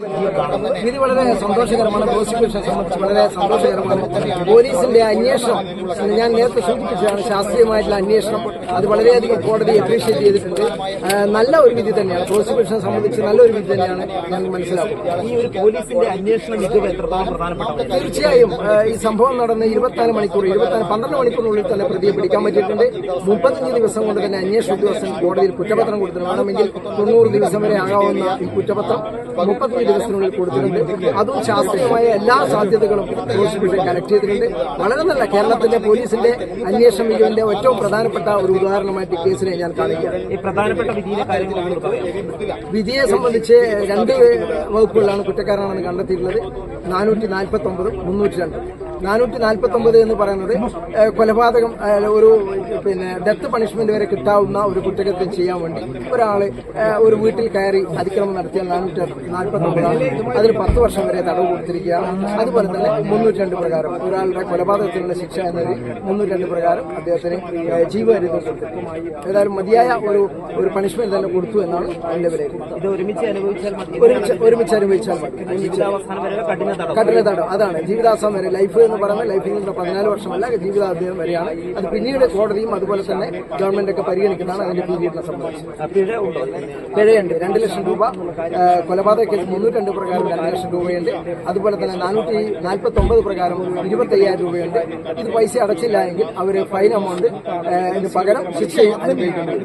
ഇത് വളരെ സന്തോഷകരമാണ്. പ്രോസിക്യൂഷനെ സംബന്ധിച്ച് വളരെ സന്തോഷകരമാണ്. പോലീസിന്റെ അന്വേഷണം ഞാൻ നേരത്തെ സൂചിപ്പിച്ചതാണ് ശാസ്ത്രീയമായിട്ടുള്ള അന്വേഷണം. അത് വളരെയധികം കോടതി അപ്രീഷിയേറ്റ് ചെയ്തിട്ടുണ്ട്. നല്ല ഒരു വിധി തന്നെയാണ്. പ്രോസിക്യൂഷനെ സംബന്ധിച്ച് നല്ലൊരു വിധി തന്നെയാണ് ഞാൻ മനസ്സിലാക്കുന്നത് ഈ ഒരു പോലീസിന്റെ അന്വേഷണം ഇത് പ്രധാനപ്പെട്ട തീർച്ചയായും ഈ സംഭവം നടന്ന് ഇരുപത്തിനാല് മണിക്കൂർ ഇരുപത്തിനാല് പന്ത്രണ്ട് മണിക്കൂറിനുള്ളിൽ തന്നെ പ്രതിയെ പിടിക്കാൻ പറ്റിയിട്ടുണ്ട്. മുപ്പത്തഞ്ച് ദിവസം കൊണ്ട് തന്നെ അന്വേഷണ ഉദ്യോഗസ്ഥൻ കോടതിയിൽ കുറ്റപത്രം കൊടുത്തിട്ടുണ്ട്. വേണമെങ്കിൽ തൊണ്ണൂറ് ദിവസം വരെ ആകാവുന്ന ഈ കുറ്റപത്രം. മുപ്പത്തഞ്ച് ദിവസത്തിനുള്ളിൽ കൊടുത്തിട്ടുണ്ട്. അതും ശാസ്ത്രീയമായ എല്ലാ സാധ്യതകളും ഹോസ്പിറ്റൽ കലക്ട് ചെയ്തിട്ടുണ്ട്. വളരെ നല്ല കേരളത്തിന്റെ പോലീസിന്റെ അന്വേഷണ മികവിന്റെ ഏറ്റവും പ്രധാനപ്പെട്ട ഒരു ഉദാഹരണമായിട്ട് കേസിനെ ഞാൻ കാര്യങ്ങൾ വിധിയെ സംബന്ധിച്ച് രണ്ട് വകുപ്പുകളാണ് കുറ്റക്കാരനാണെന്ന് കണ്ടെത്തിയിട്ടുള്ളത്. നാനൂറ്റി നാൽപ്പത്തി ഒമ്പതും മുന്നൂറ്റി രണ്ടും. നാനൂറ്റി നാൽപ്പത്തി ഒമ്പത് എന്ന് പറയുന്നത് കൊലപാതകം ഒരു പിന്നെ ഡെത്ത് പണിഷ്മെന്റ് വരെ കിട്ടാവുന്ന ഒരു കുറ്റകൃത്യം ചെയ്യാൻ വേണ്ടി ഒരാൾ ഒരു വീട്ടിൽ കയറി അതിക്രമം നടത്തിയ നാനൂറ്റി നാൽപ്പത്തി ഒമ്പതാണ് അതിൽ പത്ത് വർഷം വരെ തടവ് കൊടുത്തിരിക്കുകയാണ്. അതുപോലെ തന്നെ മുന്നൂറ്റി രണ്ട് പ്രകാരം ഒരാളുടെ കൊലപാതകത്തിനുള്ള ശിക്ഷ എന്നത് മുന്നൂറ്റി രണ്ട് പ്രകാരം അദ്ദേഹത്തിന് ജീവകരുത് ഏതായാലും മതിയായ ഒരു ഒരു പണിഷ്മെന്റ് തന്നെ കൊടുത്തു എന്നാണ് എന്റെ വിലയിരുത്തൽ. ഇത് ഒരുമിച്ച് അനുഭവിച്ചാൽ മതി. ഒരുമിച്ച് അനുഭവിച്ചാൽ മതി. കഠിന തടവ്. തടം അതാണ് ജീവിതാവസാനം വരെ. ലൈഫ് എന്ന് പറയുന്നത് ലൈഫിൽ നിന്ന് പതിനാല് വർഷമല്ല ജീവിതാവസാനം വരെയാണ്. അത് പിന്നീട് കോടതിയും അതുപോലെ തന്നെ ഗവൺമെന്റ് ഒക്കെ പരിഗണിക്കുന്നതാണ് അതിന്റെ പീരീഡിനെ സംബന്ധിച്ച് ആ, പിഴ ഉണ്ടോ? പിഴയുണ്ട്. രണ്ട് ലക്ഷം രൂപ കൊലപാതക കേസ് മുന്നൂറ്റി രണ്ട് പ്രകാരം രണ്ട് ലക്ഷം രൂപയുണ്ട്. അതുപോലെ തന്നെ നാനൂറ്റി നാൽപ്പത്തി ഒമ്പത് പ്രകാരം ഇരുപത്തി അയ്യായിരം രൂപയുണ്ട്. ഇത് പൈസ അടച്ചില്ല എങ്കിൽ അവർ ഫൈൻ എമൗണ്ട് പകരം ശിക്ഷയും അനുഭവിക്കേണ്ടി